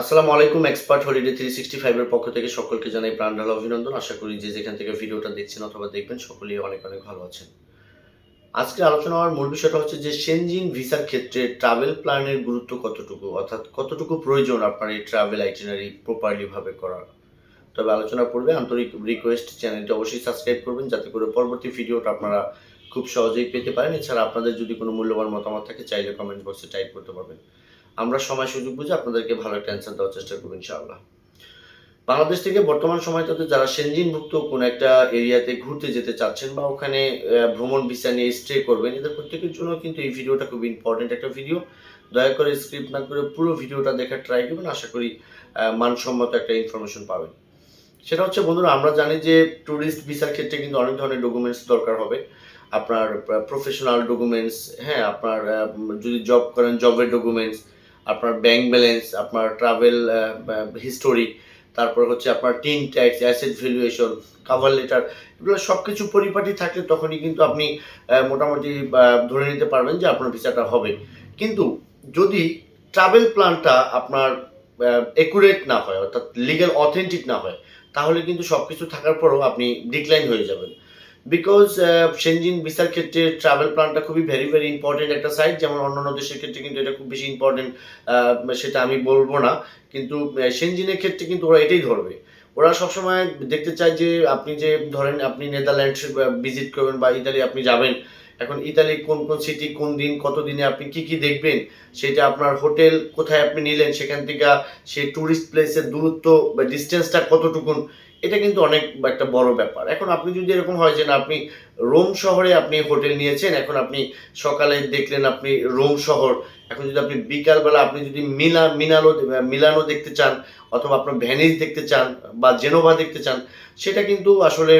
আসসালামু আলাইকুম expert holiday three sixty ফাইভের পক্ষ থেকে সকলকে জানাই প্রাণ ঢালা অভিনন্দন। আশা করি যে যেখান থেকে ভিডিওটা দেখছেন অথবা দেখবেন, সকলেই অনেক অনেক ভালো আছেন। আজকে আলোচনা হওয়ার মূল বিষয়টা হচ্ছে যে সেনজিন ভিসার ক্ষেত্রে ট্রাভেল প্ল্যানের গুরুত্ব কতটুকু? অর্থাৎ কতটুকু প্রয়োজন আপনার এই ট্রাভেল আইটিনারি প্রপারলি ভাবে করার? তবে আলোচনা পূর্বে আন্তরিক রিকোয়েস্ট চ্যানেলটি অবশ্যই সাবস্ক্রাইব করবেন, যাতে করে পরবর্তী ভিডিওটা আপনারা খুব সহজেই পেতে পারেন। এছাড়া আপনাদের যদি কোনো মূল্যবান মতামত থাকে, চাইলে কমেন্ট বক্সে টাইপ করতে পারবেন। আমরা সময় সুযোগ বুঝে আপনাদেরকে ভালো একটা অ্যান্সার দেওয়ার চেষ্টা করব ইনশাআল্লাহ। বাংলাদেশ থেকে বর্তমান সময়টাতে যারা সেনজিনভুক্ত কোনো একটা এরিয়াতে ঘুরতে যেতে চাচ্ছেন বা ওখানে ভ্রমণ ভিসা নিয়ে স্টে করবেন, এদের প্রত্যেকের জন্য কিন্তু এই ভিডিওটা খুব ইম্পর্টেন্ট একটা ভিডিও দয়া করে স্ক্রিপ্ট না করে পুরো ভিডিওটা দেখার ট্রাই করবেন আশা করি মানসম্মত একটা ইনফরমেশন পাবেন। সেটা হচ্ছে, বন্ধুরা, আমরা জানি যে ট্যুরিস্ট ভিসার ক্ষেত্রে কিন্তু অনেক ধরনের ডকুমেন্টস দরকার হবে। আপনার প্রফেশনাল ডকুমেন্টস হ্যাঁ আপনার যদি জব করেন জবের ডকুমেন্টস আপনার ব্যাংক ব্যালেন্স আপনার ট্রাভেল হিস্টোরি তারপর হচ্ছে আপনার TIN tax asset valuation cover letter এগুলো সব কিছু পরিপাটি থাকলে তখনই কিন্তু আপনি মোটামুটি ধরে নিতে পারবেন যে আপনার ভিসাটা হবে। কিন্তু যদি ট্রাভেল প্ল্যানটা আপনার একুরেট না হয়, অর্থাৎ লিগ্যাল অথেন্টিক না হয়, তাহলে কিন্তু সব কিছু থাকার পরও আপনি ডিক্লাইন হয়ে যাবেন। বিকজ সেনজিন ভিসার ক্ষেত্রে ট্রাভেল প্ল্যানটা খুবই ভেরি ভেরি ইম্পর্টেন্ট একটা সাইট যেমন অন্যান্য দেশের ক্ষেত্রে কিন্তু এটা খুব বেশি ইম্পর্টেন্ট সেটা আমি বলব না। কিন্তু সেনজিনের ক্ষেত্রে কিন্তু ওরা এটাই ধরবে। ওরা সবসময় দেখতে চায় যে আপনি যে ধরেন আপনি নেদারল্যান্ড ভিজিট করবেন বা ইতালি আপনি যাবেন, এখন ইতালি কোন কোন সিটি কোন দিন কত দিনে আপনি কি কি দেখবেন, সেটা আপনার হোটেল কোথায় আপনি নিলেন, সেখান থেকে সেই ট্যুরিস্ট প্লেসের দূরত্ব বা ডিস্টেন্সটা কতটুকুন এটা কিন্তু অনেক একটা বড় ব্যাপার। এখন আপনি যদি এরকম হয় যে না, আপনি রোম শহরে আপনি হোটেল নিয়েছেন, এখন আপনি সকালে দেখলেন আপনি রোম শহর, এখন যদি আপনি বিকালবেলা আপনি যদি মিলা মিনালো মিলানো দেখতে চান অথবা আপনার ভ্যানিস দেখতে চান বা জেনোভা দেখতে চান, সেটা কিন্তু আসলে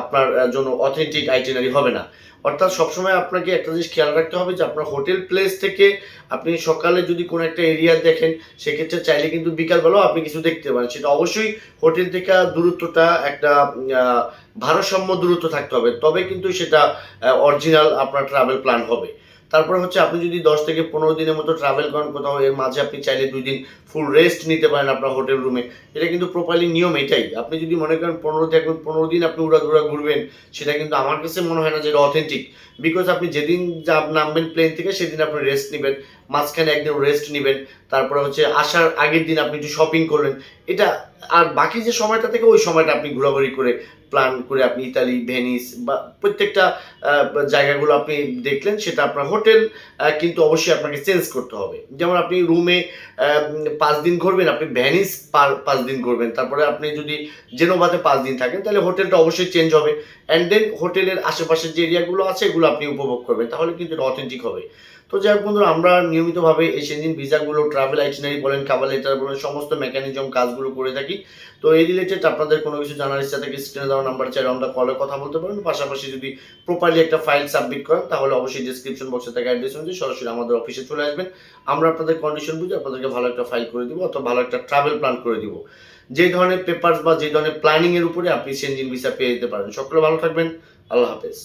আপনার জন্য অথেন্টিক আইটেনারি হবে না। অর্থাৎ সবসময় আপনাকে একটা জিনিস খেয়াল রাখতে হবে যে আপনার হোটেল প্লেস থেকে আপনি সকালে যদি কোনো একটা এরিয়া দেখেন, সেক্ষেত্রে চাইলে কিন্তু বিকালবেলাও আপনি কিছু দেখতে পারেন। সেটা অবশ্যই হোটেল থেকে দূরত্বটা একটা ভারসাম্য দূরত্ব থাকতে হবে। তবে কিন্তু সেটা অরিজিনাল আপনার ট্রাভেল প্ল্যান হবে। তারপরে হচ্ছে আপনি যদি দশ থেকে পনেরো দিনের মতো ট্রাভেল করেন কোথাও, এর মাঝে আপনি চাইলে দুই দিন ফুল রেস্ট নিতে পারেন আপনার হোটেল রুমে এটা কিন্তু প্রপারলি নিয়ম এটাই। আপনি যদি মনে করেন পনেরো থেকে পনেরো দিন আপনি উড়াধুরা ঘুরবেন, সেটা কিন্তু আমার কাছে মনে হয় না যে এটা অথেন্টিক বিকজ আপনি যেদিন যা নামবেন প্লেন থেকে, সেদিন আপনি রেস্ট নেবেন। মাঝখানে একদিন রেস্ট নেবেন। তারপরে হচ্ছে আসার আগের দিন আপনি একটু শপিং করলেন। এটা আর বাকি যে সময়টা থেকে, ওই সময়টা আপনি ঘোরাঘুরি করে প্ল্যান করে আপনি ইতালি ভেনিস বা প্রত্যেকটা জায়গাগুলো আপনি দেখলেন, সেটা আপনার হোটেল কিন্তু অবশ্যই আপনাকে চেঞ্জ করতে হবে। যেমন আপনি রুমে পাঁচ দিন ঘুরবেন, আপনি ভ্যানিস পাঁচ দিন ঘুরবেন। তারপরে আপনি যদি জেনোভাতে পাঁচ দিন থাকেন, তাহলে হোটেলটা অবশ্যই চেঞ্জ হবে। অ্যান্ড দেন হোটেলের আশেপাশের যে এরিয়াগুলো আছে, এগুলো আপনি উপভোগ করবেন। তাহলে কিন্তু এটা অথেন্টিক হবে। তো যাই হোক বন্ধুরা, আমরা নিয়মিতভাবে এই সেনজিন ভিসাগুলো ট্রাভেল আইটিনারি বলেন, খাবার লেটার বলেন, সমস্ত মেকানিজম কাজগুলো করে থাকি। তো এই রিলেটেড আপনাদের কোনো কিছু জানার ইচ্ছা থাকে স্ক্রিনে দেওয়া নাম্বার চাইলে আমরা কলে কথা বলতে পারেন পাশাপাশি যদি প্রপারলি একটা ফাইল সাবমিট করেন, তাহলে অবশ্যই ডিসক্রিপশন বক্সে থেকে অ্যাড্রেস অনুযায়ী সরাসরি আমাদের অফিসে চলে আসবেন। আমরা আপনাদের কন্ডিশন বুঝে আপনাদেরকে ভালো একটা ফাইল করে দিব অথবা ভালো একটা ট্রাভেল প্ল্যান করে দিব। যে ধরনের পেপারস বা যে ধরনের প্ল্যানিং এর উপরে আপনি সেনজিন ভিসা পেয়ে যেতে পারেন। সকলে ভালো থাকবেন। আল্লাহ হাফেজ।